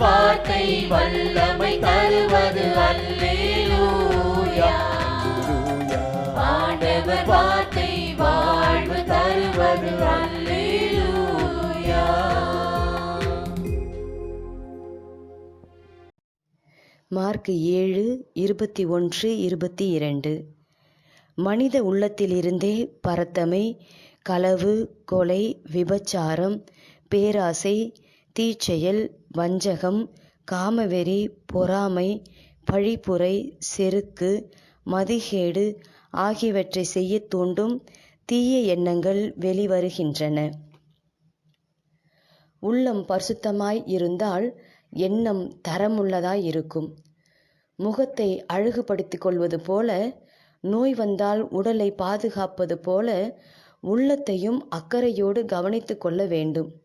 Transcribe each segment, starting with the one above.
வார்த்தை வல்லமை தருவது அல்லேலூயா. ஆண்டவர் வார்த்தை வாழ்வு தருவது அல்லேலூயா. மார்க் ஏழு இருபத்தி ஒன்று இருபத்தி இரண்டு. மனித உள்ளத்திலிருந்தே பரத்தமை களவு கொலை விபச்சாரம் பேராசை தீச்செயல் வஞ்சகம் காமவெறி பொறாமை பழிப்புரை செருக்கு மதிகேடு ஆகியவற்றை செய்யத் தூண்டும் தீய எண்ணங்கள் வெளிவருகின்றன. உள்ளம் பரிசுத்தமாய் இருந்தால் எண்ணம் தரமுள்ளதாய் இருக்கும் முகத்தை அழகுபடுத்திக் கொள்வது போல நோய் வந்தால் உடலை பாதுகாப்பது போல உள்ளத்தையும் அக்கறையோடு கவனித்துக் கொள்ள வேண்டும்.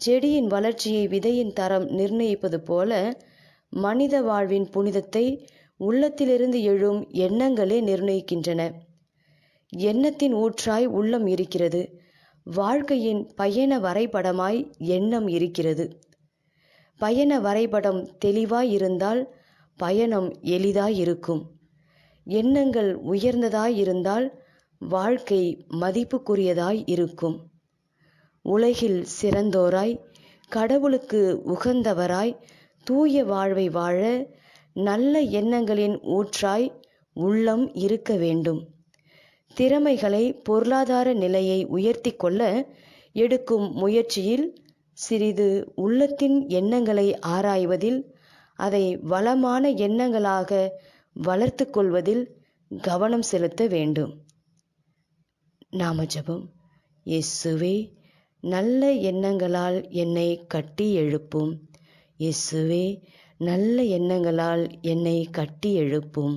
செடியின் வளர்ச்சியை விதையின் தரம் நிர்ணயிப்பது போல மனித வாழ்வின் புனிதத்தை உள்ளத்திலிருந்து எழும் எண்ணங்களே நிர்ணயிக்கின்றன. எண்ணத்தின் ஊற்றாய் உள்ளம் இருக்கிறது. வாழ்க்கையின் பயண வரைபடமாய் எண்ணம் இருக்கிறது. பயண வரைபடம் தெளிவாய் இருந்தால் பயணம் எளிதாய் இருக்கும். எண்ணங்கள் உயர்ந்ததாய் இருந்தால் வாழ்க்கை மதிப்புக்குரியதாய் இருக்கும். உலகில் சிறந்தோராய் கடவுளுக்கு உகந்தவராய் தூய வாழ்வை வாழ நல்ல எண்ணங்களின் ஊற்றாய் உள்ளம் இருக்க வேண்டும். திறமைகளை பொருளாதார நிலையை உயர்த்தி கொள்ள எடுக்கும் முயற்சியில் சிறிது உள்ளத்தின் எண்ணங்களை ஆராய்வதில் அதை வளமான எண்ணங்களாக வளர்த்து கொள்வதில் கவனம் செலுத்த வேண்டும். நாம ஜெபம். இயேசுவே நல்ல எண்ணங்களால் என்னை கட்டி எழுப்பும். இயேசுவே நல்ல எண்ணங்களால் என்னை கட்டி எழுப்பும்.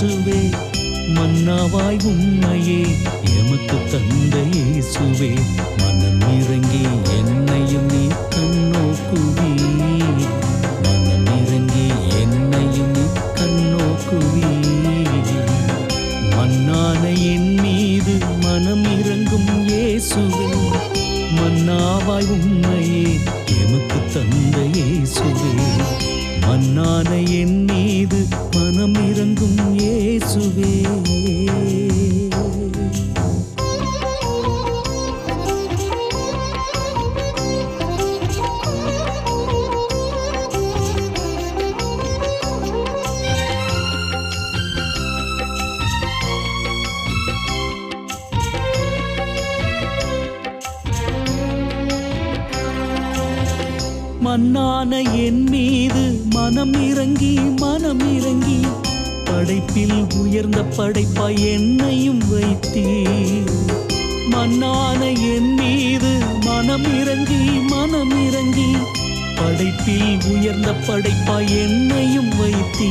இயேசுவே மன்னாவாய் உண்மையே எமக்கு தந்த இயேசுவே மனம் இறங்கி என் உயர்ந்த படைப்பாய் என்னையும் வைத்தீ மன்னான என் மீது மனம் இறங்கி மனம் இறங்கி படைப்பில் உயர்ந்த படைப்பாய் என்னையும் வைத்தீ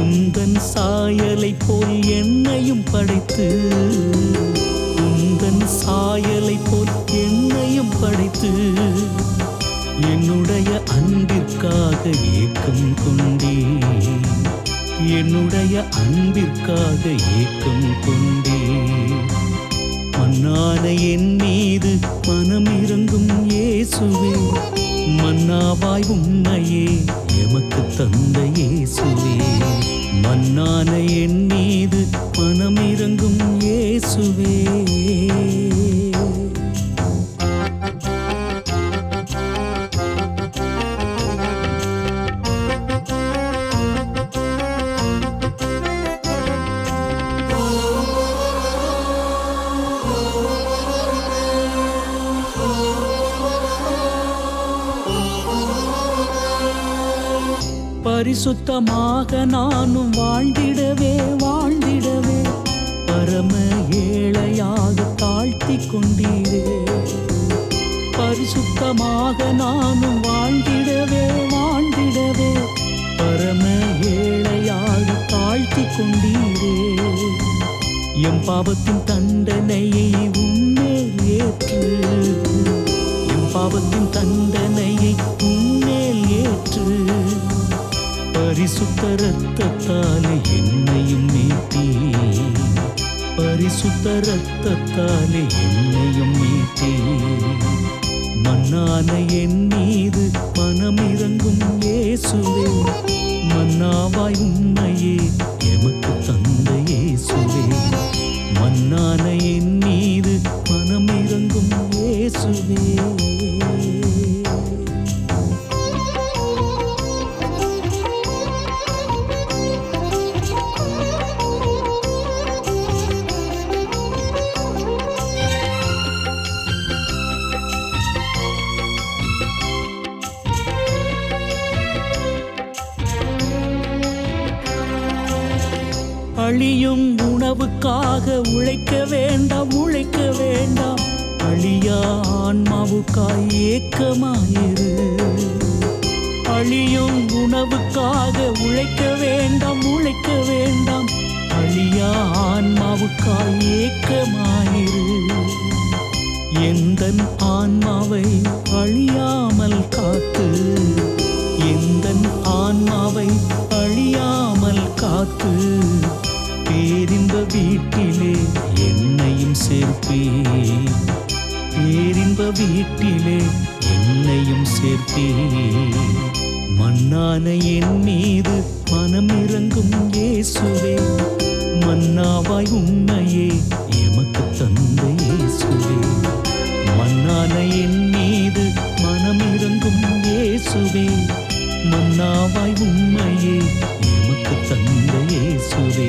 உந்தன் சாயலை போல் என்னையும் படைத்து உந்தன் சாயலை போல் என்னையும் படைத்து என்னுடைய அன்பிற்காக ஏக்கம் கொண்டேன் என்னுடைய அன்பிற்காக ஏக்கம் கொண்டே மன்னான என் மீது மனம் இறங்கும் இயேசுவே. மன்னாவாய் உண்மையே எமக்கு தந்த இயேசுவே. மன்னான என் மீது மனம் இறங்கும் இயேசுவே. பரிசுத்தமாக நானும் வாழ்ந்திடவே வாழ்ந்திடவே. பரம ஏழையாக தாழ்த்தி கொண்டீரே. பரிசுத்தமாக நானும் வாழ்ந்திடவே வாழ்ந்திடவே. பரம ஏழையாக தாழ்த்தி கொண்டீரே. எம் பாவத்தின் தண்டனையை உன்மேல் ஏற்று எம் பாவத்தின் தண்டனையை உன்னேல் ஏற்று. பரிசுத்த ரத்தத்தாலே என்னையும் மீட்டே பரிசுத்த ரத்தத்தாலே என்னையும் மீட்டே மன்னான என் மீது மனம் இறங்கும் இயேசுவே. மன்னாவாய் உன்னையே எமக்கு தந்த இயேசுவே. மன்னா அழியா ஆன்மாவுக்காய் ஏக்கமாயிரு. அழியும் உணவுக்காக உழைக்க வேண்டாம் உழைக்க வேண்டாம். அழியா ஆன்மாவுக்காய் ஏக்கமாயிரு. எந்த ஆன்மாவை அழியாமல் காத்து எந்த ஆன்மாவை அழியாமல் காத்து பேரின்ப வீட்டிலே என்னையும் சேர்ப்பேன் பேரின்ப வீட்டிலே என்னையும் சேர்த்தே மன்னான என் மீது மனம் இறங்கும் இயேசுவே. மன்னாவாய் உண்மையே எமக்கு தந்த இயேசுவே. மன்னான என் மீது மனம் இறங்கும் இயேசுவே. மன்னாவாய் உண்மையே எமக்கு தந்த இயேசுவே.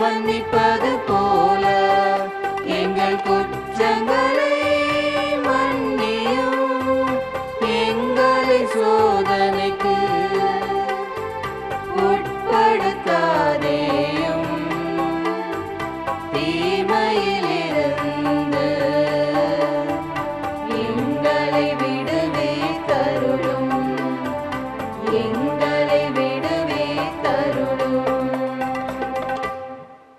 மன்னிப்பது போ